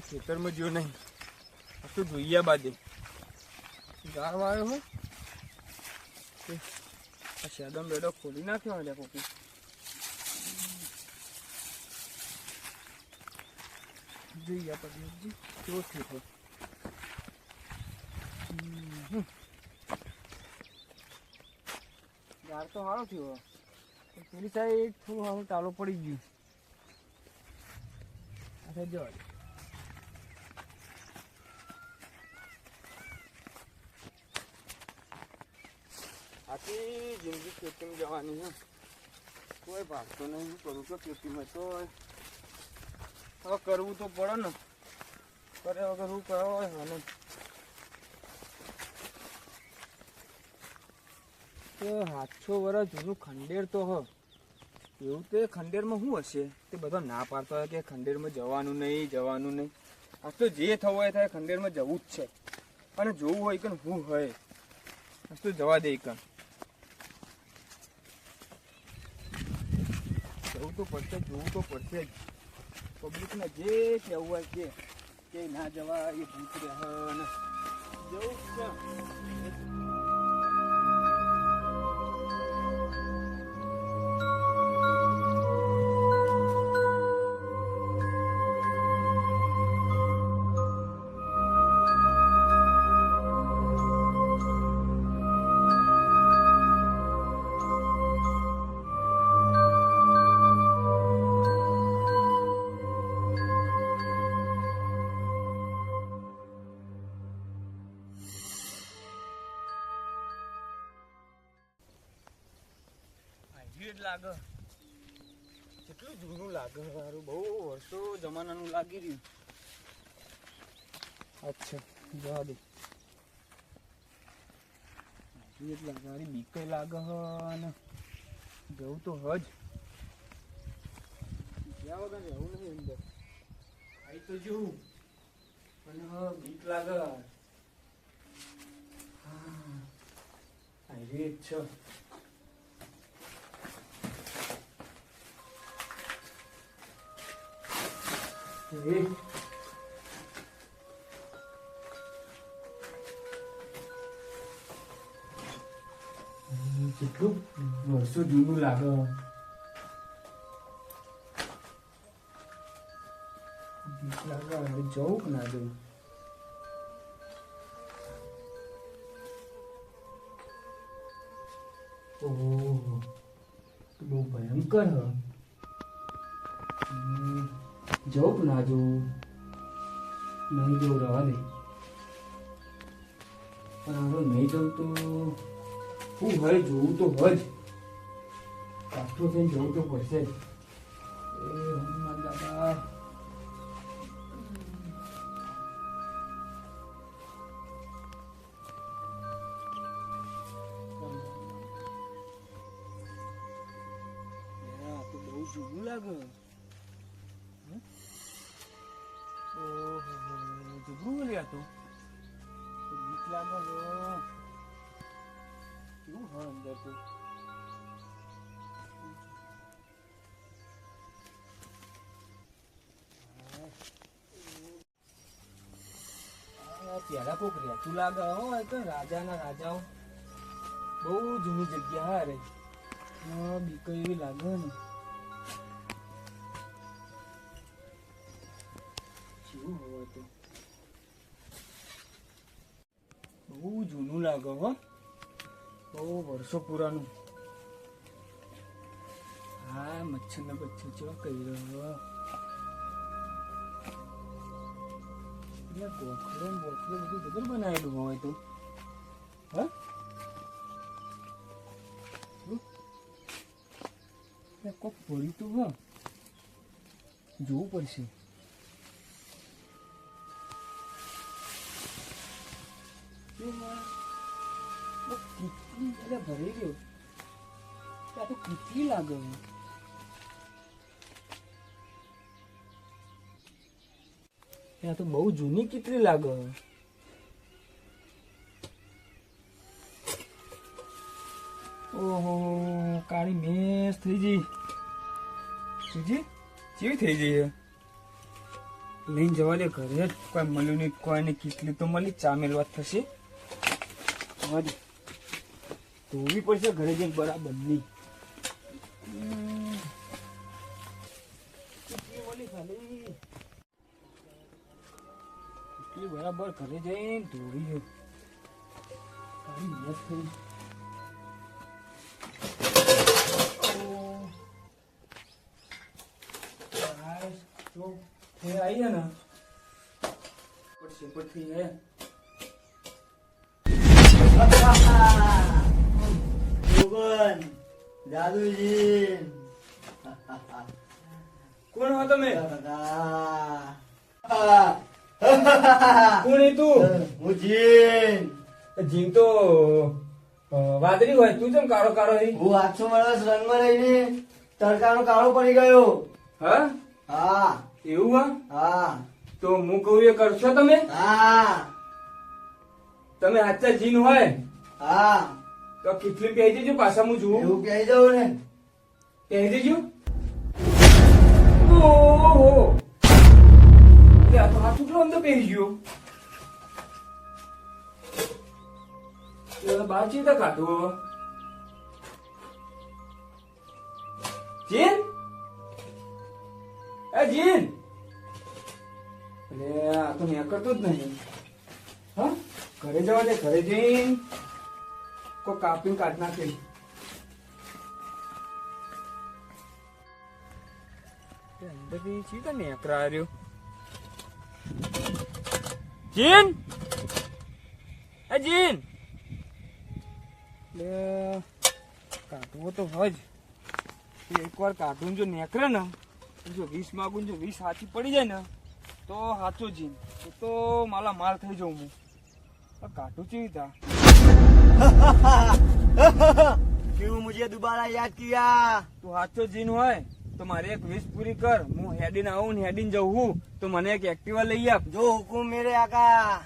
કઈ ખેતરમાં જ્યો નહીં. આ તો જોઈએ બાદે ગાળવા આવ્યો હોય તે આ શેડમ બેડો ખોલી નાખ્યો હોય કોકી. જોઈએ પછી કેવો થયો હમ. ગાર તો સારો થયો. પણ પેલી સાઈડ થોડું સારું ટાલો પડી ગયું. અચ્છા જો આખી જિંદગી ખેતીમાં જવાની છે. કોઈ ભાગતો નહીં કરું તો ખેતીમાં તો. હવે કરવું તો પડે ને. કરે વગર શું હોય અને તો સાતસો વર્ષ જૂનું ખંડેર તો હ. એવું તે ખંડેરમાં શું હશે? તે બધા ના પાડતા હોય કે ખંડેરમાં જવાનું નહીં જવાનું નહીં. આ તો જે થવું હોય થાય, ખંડેરમાં જવું જ છે. અને જોવું હોય કે હું હોય. તો જવા દે કણ જવું તો પડશે, જોવું તો પડશે જ. પબ્લિકને જે કહેવું હોય કે ના જવા એ ભૂત રહે જવું લાગે? કેટલું જૂનું લાગે મારું? બહુ વર્ષો જમાનાનું લાગી રહ્યું. અચ્છા, જવા દે. લાગે હારી બીકે લાગે અને જવું તો હજ. ગયા વગર રહેવું નહીં અંદર. આવી તો જોઉં પણ હ બીક લાગે. હા રીત છે. એ કેટલું વર્ષો જૂનું લાગે બીક લાગે હવે જવું કે ના જવું ઓહો તો બહુ ભયંકર હ હમ. જવું કે ના જવું નહીં જવું રહેવા પણ આગળ નહીં જવું તો શું હોય જોવું તો હોય જ. પાછો થઈને જવું તો પડશે એ હનુમાન દાદા લાગે. પેલા કોક રહેતું લાગે હો એ તો રાજાના રાજાઓ બહુ જૂની જગ્યા હા બીક એવી લાગે ને. કેવું હોય બહુ જૂનું લાગે હો. બહુ વર્ષો પુરાનું. હા મચ્છર ને બચ્છર ચેવા કહી રહ્યો બનાવેલું હોય તો હા હા જોવું પડશે કેટલી એટલે ભરી ગયો આ તો કેટલી લાગે આ તો બહુ જૂની કેટલી લાગે. ઓહો, કાળી મેસ થઈ ગઈ. સુજી કેવી થઈ ગઈ લઈને જવા દે ઘરે. જ કોઈ મળ્યું નહીં કોઈ ને કેટલી તો મળી, ચા મેળવા થશે. ધોવી પડશે ઘરે જઈને, બરાબર નહીં. મળી ખાલી કેટલી બરાબર ઘરે જઈને ધોળી છે તારી મત થઈ તો ફેર આવી ને. પડશે પડતી હે દાદુજી. કોણ હો તમે. કોણ તું હું જીન. જીન તો વાદળી હોય. તું જેમ કાળો કાળો હે? હું આછો માણસ રંગમાં રહીને તડકાનો કાળો પડી ગયો. હા? હા. એવું હા હા. તો હું કહું એ કરશો તમે? હા. તમે આચા જીન હોય? હા. તો કેટલી પહેરી દેજો પાછા હું જોઉં એવું પહેરી દઉં ને. પહેરી દેજો. ઓહો. લે, આ તો હાથ ઉકલો અંદર પહેરી ગયો એ બહાર ચીતા કાઢો જીન એ જીન અરે આ તો મેં કરતો જ નહીં હા ઘરે જવા દે ઘરે જઈને કોઈ કાપીને કાઢ નાખે અંદર સીધા નેકરા રહ્યો જીન એ જીન લે કાઢવો તો હોય જ એકવાર કાઢું જો નેકરે ને જો વીસ માગું જો વીસ હાથી પડી જાય ને તો સાચો જીન તો તો માલા માલ થઈ જાઉં હું પણ કાઢું ચેવી તા क्यों मुझे दोबारा याद किया તું સાચો જીન હોય તો મારે એક વીસ પૂરી કર. હું હેડીને આવું ને હેડીને જવું તો મને એક એક્ટિવા લઈ આપ. જો હુકુમ મેરે આકા.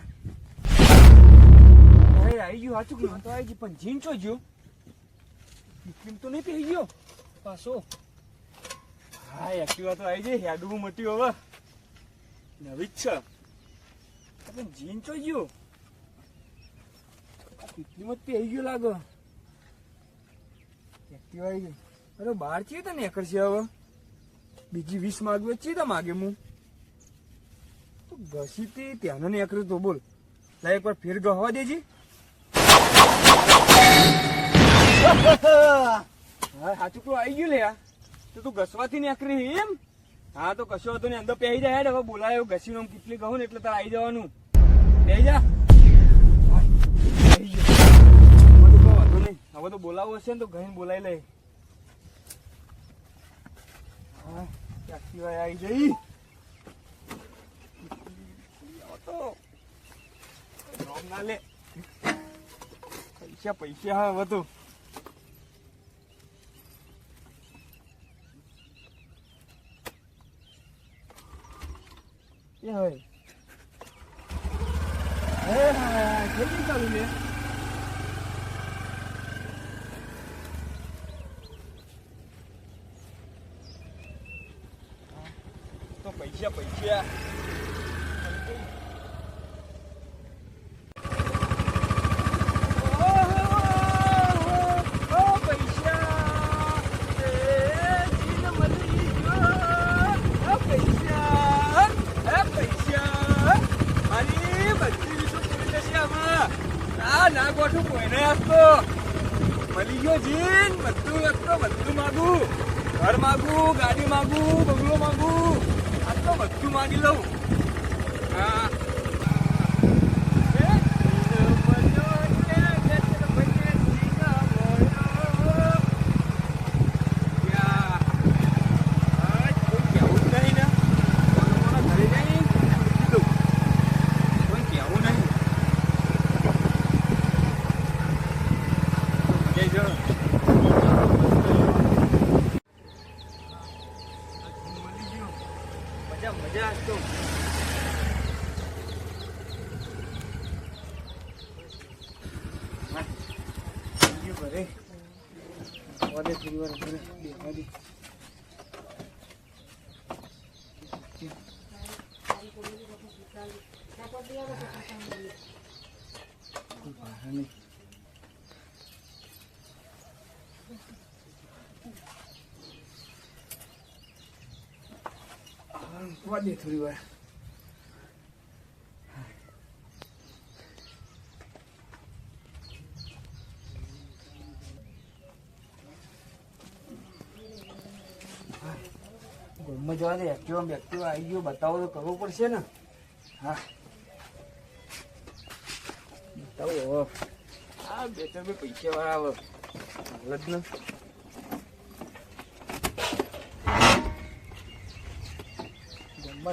અરે આવી ગયું હાચું કે તો આવી ગયું. પણ જીન છો ગયો? ઇસ્લીમ તો નહીં પી ગયો? પાછો. હા એક્ટિવા તો આવી ગઈ. હેડું મટ્યું હવે. નવી જ છે. પણ જીન છો ગયો? કેટલીમાં પી ગયો લાગો. એક્ટિવા આવી ગઈ. અરે બહાર છે તને? એકર છે હવે. બીજી વીસ માગ વેચી તો માગે હું તો ઘસી તે નહીં નીકળ્યો તો બોલ. લા એકવાર ફેર ગહવા દેજી. સાચું તો આવી ગયું લે તો તું ઘસવાથી નીકળી એમ? હા, તો કશો હતો ને અંદર પહેરી જાય હેડ. હવે બોલાયો ઘસીને આમ કેટલી કહું ને એટલે તારે આવી જવાનું. પહેરી જા. હવે તો નહીં. બોલાવવો હશે ને તો ઘણી બોલાવી લે. વાય આવી જઈ. ના લે. પૈસા પૈસા હા હવે. તો એ હોય હે, હા જલ્દી ચાલુ લે તો પૈસા પૈસા મળી ગયો જીન બધું એક તો બધું માગું ઘર માગું ગાડી માગું બંગલો માગું આ તો બધું માગી લઉં હા મજા મજા તો ગયું ઘરે વાદે થોડી વાર ઘરે બેસવા દે દે થોડી વાર ઘરમાં જવા દે. એક્ટિવા એક્ટિવા આવી ગયો બતાવો તો કરવો પડશે ને. હા. હવે આ બે ત્રણ બે પૈસા વાળા આવે.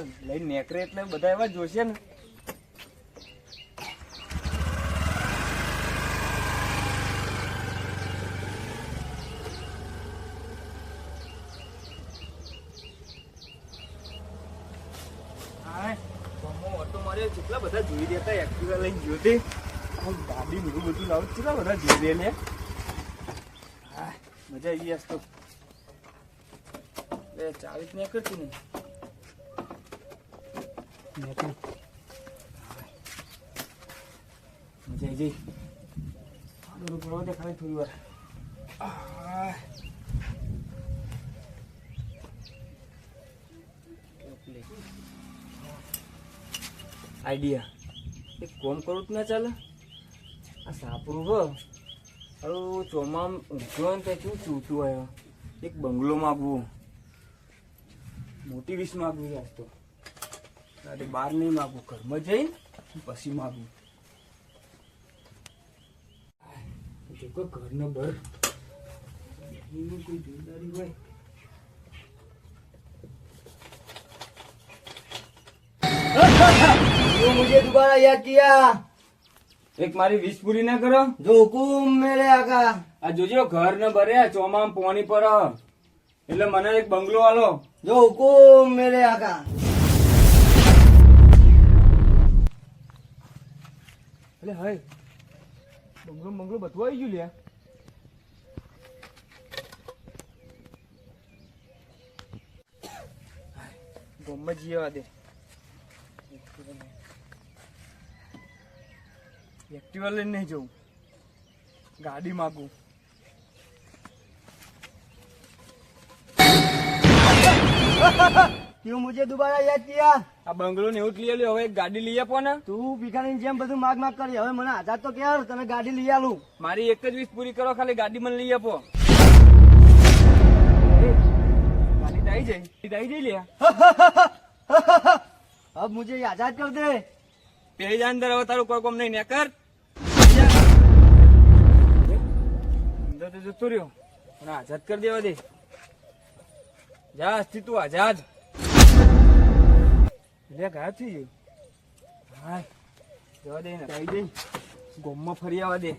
જ લઈને નેકરે એટલે બધા એવા જોશે ને. જેટલા ઓટો માર્યો કેટલા બધા જોઈ દેતા એક્ટિવા લઈને ગયો તે. આમ ગાડી બધું બધું લાવું. કેટલા બધા જોઈ લે હા મજા આવી ગયા તો. લે ચાલીસ ને કરતી ને. મજા આવી જઈ થોડું પડવા દે ખાલી થોડી વાર. આઈડિયા એક કોમ કરું ના ચાલે. સાપરું હો હવે ચોમામ ઊંઘ્યો ને ત્યાં કેવું ચૂતું આવ્યો એક બંગલો માગવું મોટી વીસ માગવું આજ તો અરે બહાર નહીં માગવું ઘરમાં જઈ પછી માગવું જો કે ઘરનો બર એનું કોઈ જિમ્મેદારી હોય क्यों मुझे दोबारा याद किया એક મારી વીસ પૂરી ના કરો. જો હુકુમ મેળે આકા આ જોજો ઘર ને ભરે ચોમામ પોણી પર. એટલે મને એક બંગલો આલો. જો હુકુમ મેળે આકા એટલે હાય બંગલો બંગલો બધું આવી ગયું લ્યા. ગોમમાં જીવા દે. એક્ટિવા લઈને નહીં જવું ગાડી માગું क्यों मुझे दोबारा याद किया આ બંગલો ને એવું જ લઈ આલ્યો હવે એક ગાડી લઈ આપો ને તું ભિખારીની જેમ બધું માગ માગ કરી હવે મને આઝાદ તો કે તને ગાડી લઈ આલું મારી એક જ વીસ પૂરી કરો ખાલી ગાડી મને લઈ આપો એ, ગાડી તો આવી જાય ગાડી તો આવી જાય લ્યા अब मुझे ये आजाद कर दे પેલી જ અંદર હવે તારું કોઈ કોમ નહીં ને કર તો જતો રહ્યો. પણ આઝાદ કરી દેવા દે. જા આજથી તું આઝાદ. એટલે ગાયબ થઈ ગયું. હા જવા દે ને આવી જઈ. ગોમમાં ફરી આવવા દે.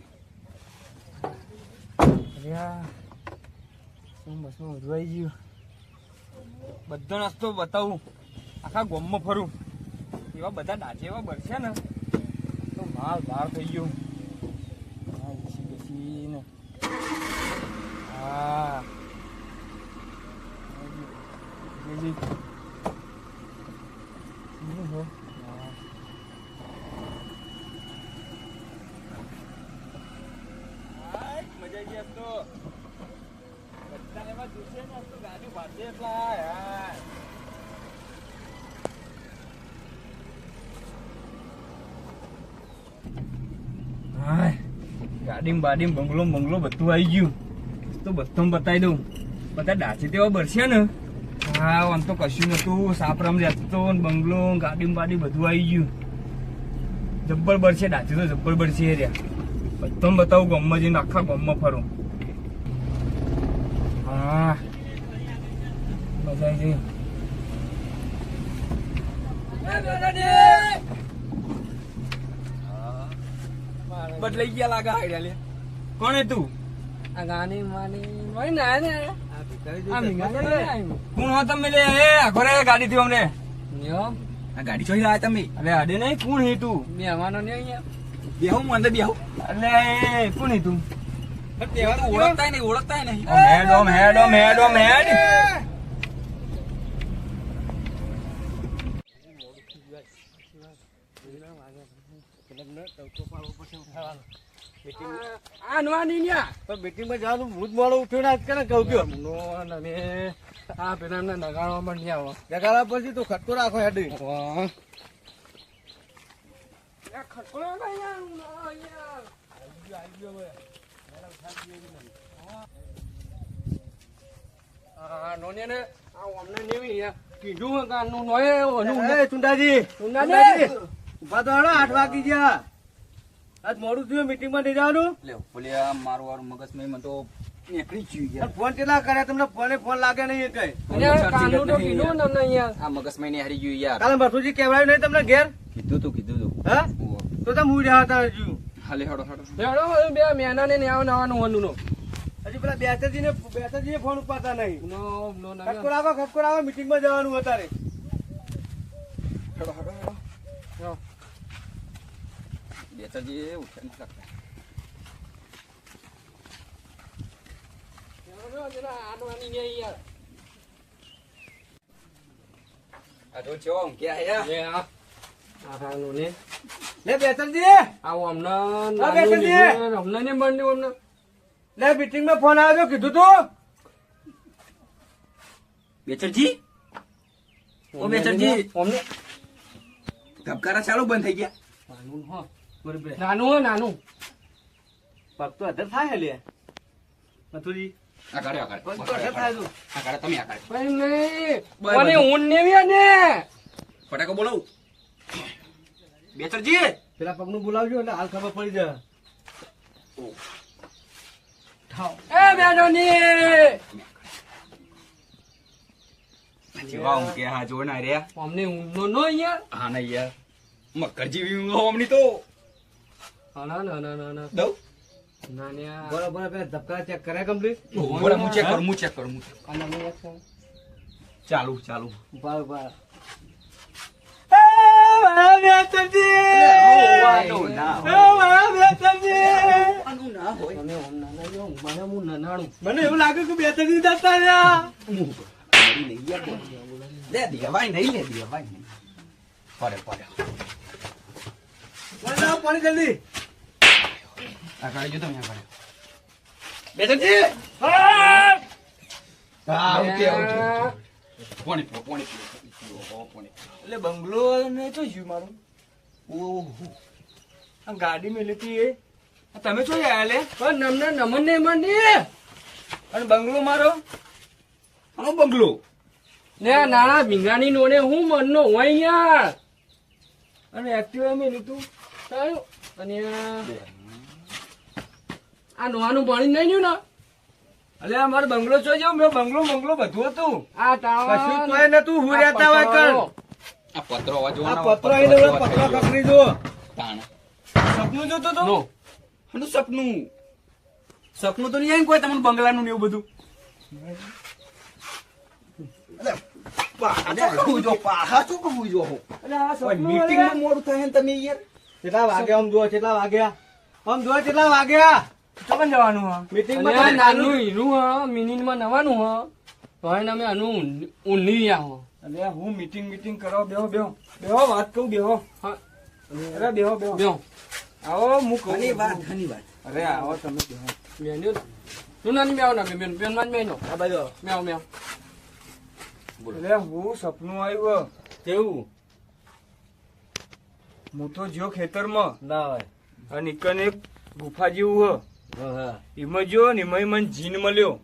શું બસમાં ઉધવાઈ ગયું. બધો નાસ્તો બતાવું. આખા ગોમમાં ફરું. એવા બધા ડાચે એવા બરશે ને. તો માલ બહાર થઈ ગયો હા બેસી બેસીને હા બેસી. શું છે? હા. હાય, મજા આવી ગઈ આજ તો બધા એવા જોશે ને આજ તો ગાડી ભાગશે એટલા હા, આમ તો કશું નતું સાપરામ રહેતો બંગલો ગાડી બાડી બધું આવી ગયું. જબ્બર બરશે ડાચી તો જબ્બર બરશે રહ્યા. બધું બતાવું, ગમમાં જઈને આખા ગમમાં ફરું. હા. મજા આવી ગઈ બદલાઈ ગયા લાગે હાડ્યા લે. કોણ તું? આ ગાની માની હોય ને કોણ હો તમે લે. એ આખો રે ગાડી થી અમને. આ ગાડી ચોઈ લાયા તમે. અરે આડે નહીં કોણ હે તું? મહેમાનો ને અહીંયા. બેહું મને બેહું. એ કોણ હે તું? ઓળખતા નહીં ઓળખતા નહીં. હેડ ઓમ હેડ ઓમ હેડ ઓમ હેડ. આ- આ નવાની ન્યા. પણ મીટિંગમાં જવાનું હું જ મોડો ઉઠ્યો ને કરે કહું ગયો નો નમે આ પેલા એમને નગાડવામાં નહીં આવો નગાડવા પછી તું ખટકો રાખો હેડી. ચુંડાજી. ઉંડાને. ઊભા તો આઠ વાગી ગયા. આજ મોડું થયું મીટિંગમાં નહીં જવાનું? લે બોલ્યા મારું વારું મગજ મેં મને તો નીકળી ગયું યાર. ફોન કેટલા કર્યા? તમને ફોને ફોન લાગે નહીં કઈ અરે કાનનું તો કીધું ને તમને યાર. આ મગજ મેં હારી ગયું યાર. કાલે મથુજી કેવડાવ્યું નહીં તમને ઘેર? કીધું તું કીધું તું. હા? તો તમે હું રહ્યા હતા હજુ? હાલે હડો હડો. હડો હડો બે મહેના ને આવ નવાનું હોનું નો. હજી પેલા બેસરજીને બેસરજીને ફોન ઉપાતા નહીં. નો, નો, નમે. આવો રાખો આવો મીટિંગમાં જવાનું અત્યારે. હડો હડો હડો હા. બેતાજી ઉઠ્યા નથી લાગતા લેવડો જરા આડવાની નહીં યાર. આ જો છો ને. ફોન આવ્યો કીધું તું બેચરજી ઓ બેચરજી ધબકારા ચાલુ બંધ થઈ ગયા નાનું હોય નાનું. પગ તો અધર થાય લે પગ ને બેચરજી પેલા પગનું બોલાવજો એટલે હાલ ખબર પડી જાય. એ બેડોની જેવા આમ કે હા જો ના રહ્યા. અમને ઊંઘનો નો યાર હા ના યાર. મકર જેવી ઊંઘ તો. ના ના ના ના ના. દઉં? ના ને આ- બરોબર પેલા ધબકા ચેક કર્યા કમ્પ્લીટ બોલા હું ચેક કરું હું ચેક કરું હું. ચાલુ ચાલુ. જો, મને હું નાનાણું. મને એવું લાગે કે બે ત્રણ નહીં લે દેવાય નહીં લે દેવાય નહીં. પડે પડે પાણી જલ્દી. આ કાઢી. જો તમે આ કાઢી બેટજી હા ઓકે ઓકે પાણી પીવો પાણી પીવો પીવો, પાણી એટલે બંગલો ને તો જ્યું મારું? ઓહો. આ ગાડી મેલી હતી એ. તમે શું આયા લે? પણ નમને નમન ને મને અને બંગલો મારો? આનો બંગલો. ને નાણા નાના ભીંગાની નોને હું મનનો હોય યાર અને એક્ટિવા મેં લીધું. અને આ- નોવાનું ભણી નહીં ને? અલે અમારો બંગલો છો જો મેં બંગલો બંગલો બધું હતું. આ તાવા કશું તોય નતું હું રહેતા હોય કર આ પત્રો અવાજ આ પત્રો આઈ ઓલા પત્રો કકડી જો તાણ. સપનું જોતો તો? નો. આનું સપનું? સપનું તો નહીં કોઈ તમને બંગલાનું ને એવું બધું? અલે, મીટિંગમાં મોડું થાય તમે યાર? કેટલા વાગ્યા આમ જોવા કેટલા વાગ્યા? આમ જોવા કેટલા વાગ્યા? ચોકન જવાનું હા. મીટિંગમાં તમે નાનું હીરું હ મિનિટમાં નવાનું હ. તો એને અમે આનું ઊંડી આવો અલે હું મીટિંગ મીટિંગ કરવા બેહો બેહો. બેહો વાત કહું બેહો. હા. અરે બેહો બેહો. બ્યો આવો હું કહું. વાત ઘણી વાત. અરે આવો તમે બેહો. બેન્યો તું નાની મેવ ના બેન બેનમાં બેનો આ બાજુ મેવ મેવ અલે હું સપનું આવ્યું. કેવું? હું તો જ્યો ખેતરમાં. ના હોય. અને એક ગુફા જેવું હ હા હા. એમાં જો ને એમાં મને જીન મળ્યો.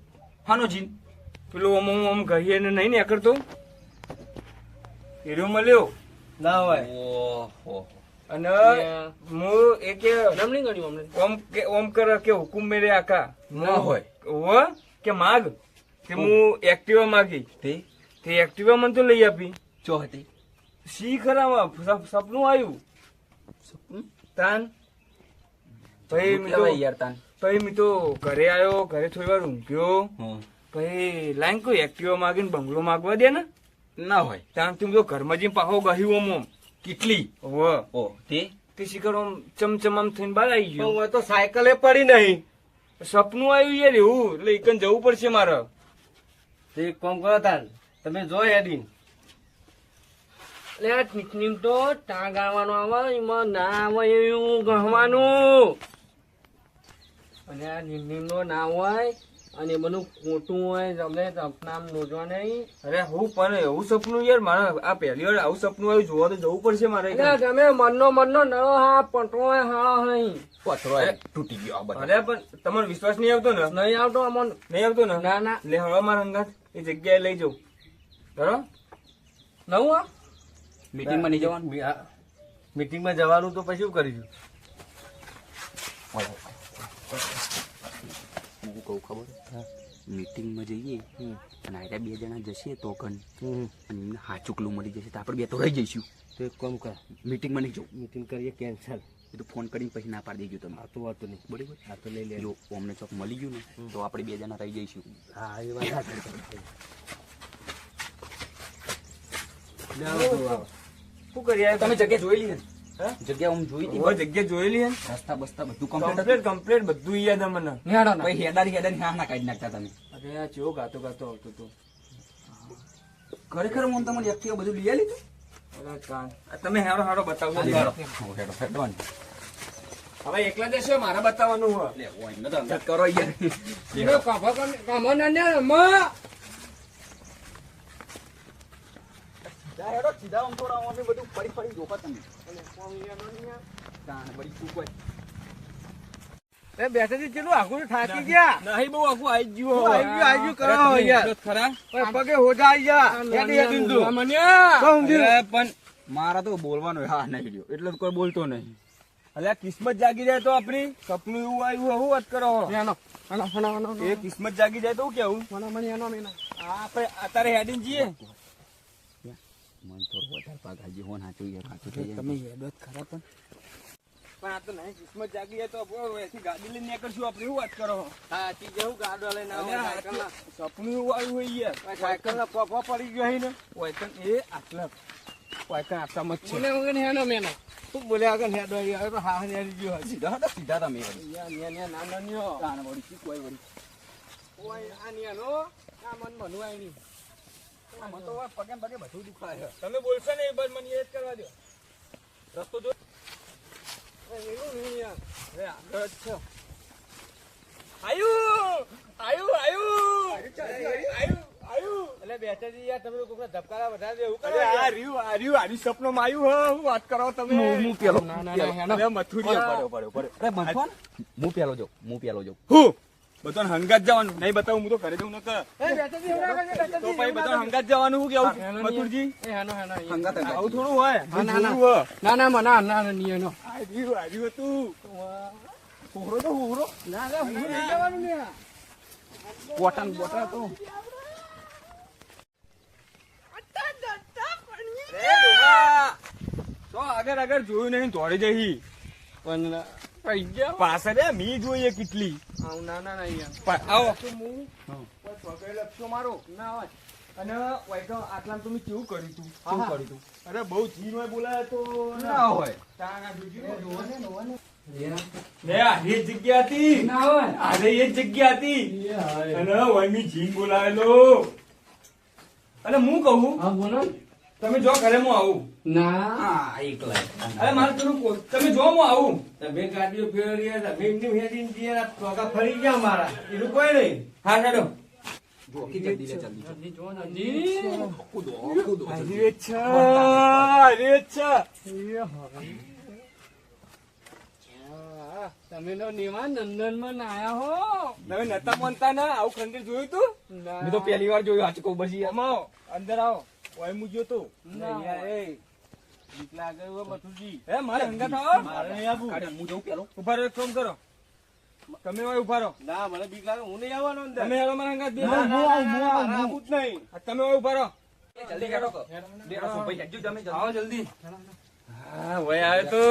હાનો જીન? પેલો આમ આમ આમ ગહીએ ને નહીં નીકળતો હીરો મળ્યો. ના હોય. ઓહો. અને હું એ કે નામ નહીં ગણ્યું અમને. ઓમ કે ઓમ કરે કે હુકુમ મેરે આકા ના હોય. ઓ કે માગ? કે હું એક્ટિવા માગી? તે? તે એક્ટિવા મને તો લઈ આપી. ચો હતી. સી ખરામાં સપ- સપનું આવ્યું? સપનું? તાન? ભાઈ મેં યાર તાન. પછી મેં તો ઘરે આવ્યો ઘરે થોડી વાર ઊંઘ્યો. હં. પછી લાઈન કોઈ એક્ટિવા માગીને બંગલો માગવા દે ને? ના હોય. ત્યાં તું તો ઘરમાં જઈને પાછો ગહ્યું ઓમ ઓમ કેટલી? ઓ તે? તે શિખર આમ ચમચમ આમ થઈને બહાર આવી ગયો. હું તો સાયકલે પડી નહીં. સપનું આવ્યું યાર એવું. એટલે એક જવું પડશે મારે. તે કોમ કરો તાન તમે જો હેડીન આ ટીકનીમ તો ત્યાં ગાવાનું આવે એમાં ના આવે એવું ગણવાનું. અને આ નિમનો ના હોય અને બધું ખોટું હોય તમને સપનામ નોંધવા નહીં. અરે હું પણ એવું સપનું યાર મારે આ પહેલી વાર આવું સપનું આવ્યું જોવા તો જવું પડશે મારે તમે મનનો મનનો નળો હા પટરો હા નહીં પથરો એ તૂટી ગયો આ અરે પણ તમારો વિશ્વાસ નહીં આવતો ને? નહીં આવતો અમન. નહીં આવતો ને? ના ના. લે હવા મારા અંગાત એ જગ્યાએ લઈ જાઉં. બરાબર? નવું આ? મીટિંગમાં નહીં જવાનું? મીટિંગમાં જવાનું તો પછી શું કરીશું? હું કહું ખબર મીટિંગમાં જઈએ અને આયરા બે જણા જશે તો કન અને એમને હાચુકલું મળી જશે. તો આપણે બે તો રહી જઈશું. તો એક કામ કર. મીટિંગમાં નહીં જવું. મીટિંગ કરીએ કેન્સલ એ તો ફોન કરીને પછી ના પાડી દેજો તમે. આ તો વાતો નહીં. બરાબર? આ તો લઈ લેજો. અમને ચોક મળી ગયું ને તો આપણે બે જણા રહી જઈશું. હા એ વાત સાચી છે. લે આવો તો આવો. શું કરી તમે જગ્યા જોઈ લીધી? જગ્યા હું જોઈ હતી જગ્યા જોયેલી હે રસ્તા બસ્તા બધું કમ્પ્લીટ કમ્પ્લીટ કમ્પ્લેટ બધું યાદ મને. હેડો ના. પછી હેડારી હેડારી હા ના કાઢી નાખતા તમે. અરે આ ચેવો ગાતો ગાતો આવતો તો. ખરેખર હું તમને એકથી બધું લઈ આલી અરે તમે હેડો હેડો બતાવજો હેડો હેડો હવે એકલા જશો મારે બતાવવાનું હોય. કરો યાર લે કાભા કર કામો ના માં હેડો સીધા આમ થોડા બધું ફરી ફરી જોપા તમે. બેઠેથી ચેલું? આખું થાકી ગયા. નહીં બહુ આખું આઈ ગયું શું ગયું, આઈ ગયું, કરો યાર. ખરા. પગે હોજા આઈ જા હેડી હેડી તું. કહું છું. અરે પણ મારા તો બોલવાનો હા નહીં રહ્યો. એટલે કોઈ બોલતો નહીં. અલ્યા કિસ્મત જાગી જાય તો આપણી સપનું એવું આવ્યું હું વાત કરો? એ કિસ્મત જાગી જાય તો કેવું? આપણે અત્યારે હેડીને જઈએ. મન થોડો વધારે પાક હાજી હોન હાચું યાર હાચું થઈ જાય તમે હેડો ખરા પણ. પણ આ તો નહીં કિસ્મત જાગી તો આપણે એથી ગાડી લઈને નીકળશું આપણે એવું વાત કરો. હા તી જેવું ગાડો લઈને આવો ના. સપનું એવું આવ્યું હોય યાર. સાયકલ ના પડી ગયો હી ને. વાયકન એ આટલા વાયકન આટલામાં જ છે. મને વગર મેનો. તું બોલ્યા આગળ હેડો તો હા હેડી ગયો હજી. સીધા હટો સીધા તમે વળી. ન્યા ન્યા નાનો ન્યો. તાણ વળી કોઈ વળી? ઓય આ ન્યાનો આ મન મનુ આઈ ની તો પગે પગે બધું દુખાય તમે બોલશો ને એ બસ મને એ કરવા દો. રસ્તો જો એવું નહીં યાર. અરે આગળ જ છે. આયુ! આયુ આયુ! આયુ આયુ. એટલે બેઠેથી યાર તમે કોકના ધબકારા વધારે દે એવું કરો આ યાર. આ રહ્યું આની સપનોમાં આવ્યું હે હું વાત કરો તમે. હું- હું પેલો ના ના ના મથુરિયા. પડ્યો, પડ્યો, પડ્યો. અરે બંધો હું પેલો જાઉં હું પેલો જાઉં. હું? બધાને હંગાત જવાનું. નહીં બતાવું હું તો ઘરે જવું નકર. તો પછી બધા હંગાત જવાનું હું કેવું? મથુરજી? એ હેનો હેનો ઈ. હંગાત હંગાત. આવું થોડું હોય? ના, ના. મને ના ના એનો આ રહ્યું હતું. હોરો તો હોરો ના ના હું નહીં જવાનું ને બોટન બોટન તો. રે ડોહા. તો આગળ આગળ જોયું નહીં દોડી જઈ. પણ પાછળ મી જોઈએ કેટલી. ના ના ના આવો. હું પગે લપસો મારો? ના હોય. અને વાઈકો આટલામાં તમે કેવું કર્યું તું? શું કર્યું તું? અરે બહુ જીન હોય બોલાય તો ના હોય. તાના જોજો. લે આ એ જગ્યા હતી. ના એ જગ્યા હતી. એ હાય. અને હું કહું? બોલો. તમે જો ઘરે હું આવું. ના. એકલા અરે મારે થોડું કો- તમે જો હું આવું. તમે ગાડીઓ ફેરી તમે એમની ફેરી ને ટોકા ફરી ગયા મારા. એનું કોઈ નહીં. હા હેડો. જો કે જલ્દી જલ્દી જલ્દી. જો જલ્દી કૂદો કૂદો અરે છા અરે છા. તમે તો નીવા નંદનમાં નાયા હો. તમે નતા માનતા ના? આવું ખંડેર જોયું તું. મેં તો પહેલી વાર જોયું આચકો બસી આમાં આવો, અંદર આવો. ઓય હું ગયો તો. ના. એ. બીક લાગે હો મથુરજી. હે મારે હંગાત આવો મારે નહીં આવવું. કાઢે હું જઉં પેલો ઊભા રહો એક કામ કરો. તમે ઓય ઊભા રહો. ના મને બીક લાગે હું નહીં આવવાનો અંદર. તમે હેડો મારા હંગાત બે ના, જ નહીં. તમે ઊભા રહો. જલ્દી કાઢો ભાઈ તમે આવો જલ્દી. હા ભાઈ આવે તો.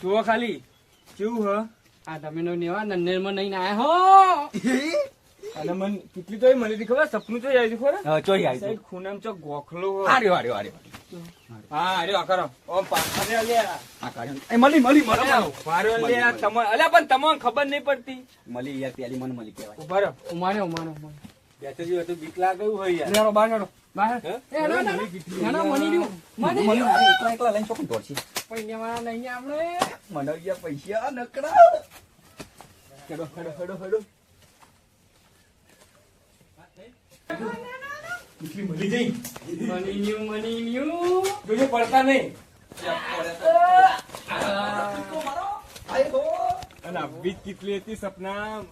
જુઓ ખાલી. કેવું હ? આ તમે નો નેવા નંદનમાં નહીં આયા હો! અને મન કેટલી તો મને થી ખબર સપનું તો આવી ખબર? હા ચોઈ આવી ગોખલો હ. આર્યો હા અરે આ કરો. ઓમ પાછળ લે આ કાઢ્યો એ મળી મળી મળી લે આ પણ તમને ખબર નહીં પડતી. મળી યાર પેલી મને મળી કહેવાય. ઊભા રહો. ઉમારે બેઠેથી હોય તો બીક લાગ્યું હોય યાર. બાર પૈસા નકરા. હેડો હેડો હેડો હેડો. કેટલી મળી જઈ મની રહ્યું, મની રહ્યું. જોજો પડતા નહીં. અને બીજ કેટલી હતી સપના?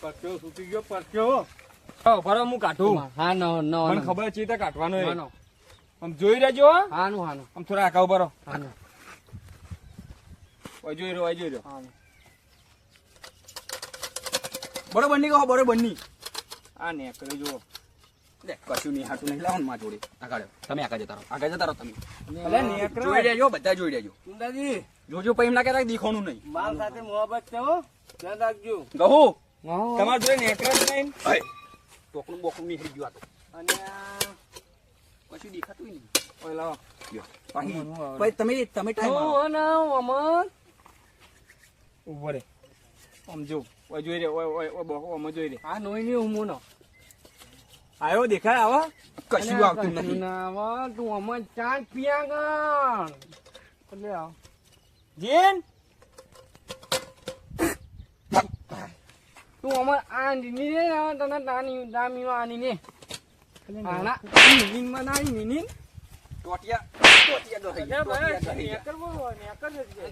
પરચો સુતી ગયો પરચો. હા હું કાઢું. હા નો નો મને ખબર છે તે કાઢવાનો એ. આમ જોઈ રહેજો હાનું હાનું. આમ થોડા આકા ઊભા હાનું. રહો જોઈ રહ્યો જોઈ રહ્યો. બરો બની કહો બરો બની. આ ને કરે જુઓ. લે કશું નહીં હાટું નહીં. લાવો માં જોડે. આગળ તમે આગળ જતા રહો. આગળ જતા રહો તમે. અલે નેકરા. જોઈ રહેજો બધા જોઈ રહેજો. જોજો પછી એમ ના કહેતા નહીં. માલ સાથે મોહબ્બત છે હો. ધ્યાન રાખજો. કહું તમારે નેકરા જ નહીં. ટોકનું બોકનું નીકળી ગયું આ અને કશું દેખાતું નહીં ઓય લાવો લ્યો. પછી પછી તમે તમે ટાઈમ નો, આવો. ના, અમર. ઊભો રે આમ જો ઓય જોઈ રે ઓય ઓય ઓય બોકો આમાં જોઈ રે આ નોઈ ની હુમો નો. આવ્યો દેખાય આવા કશું આવતું નથી ના આવે. તું અમન ચાટ પિયા કર. એટલે આવ. જીન તું અમર આ નીની આ તને તાની દામી આની ને. આના નીની માં નાઈ નીની ટોટિયા.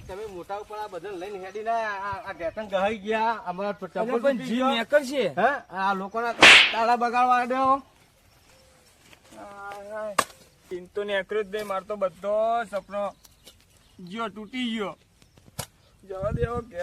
તમે મોટા ઉપર આ બધા લઈને હેડીને આ- આ ઢેકણ ગહાઈ ગયા અમારા ચપ્પલ પણ જી. નેકર છે. હે આ લોકોના તાળા બગાડવા દો ઈન તો નેકરો જ નહીં મારતો બધો સપનો ગયો તૂટી ગયો. જવા દેવો કે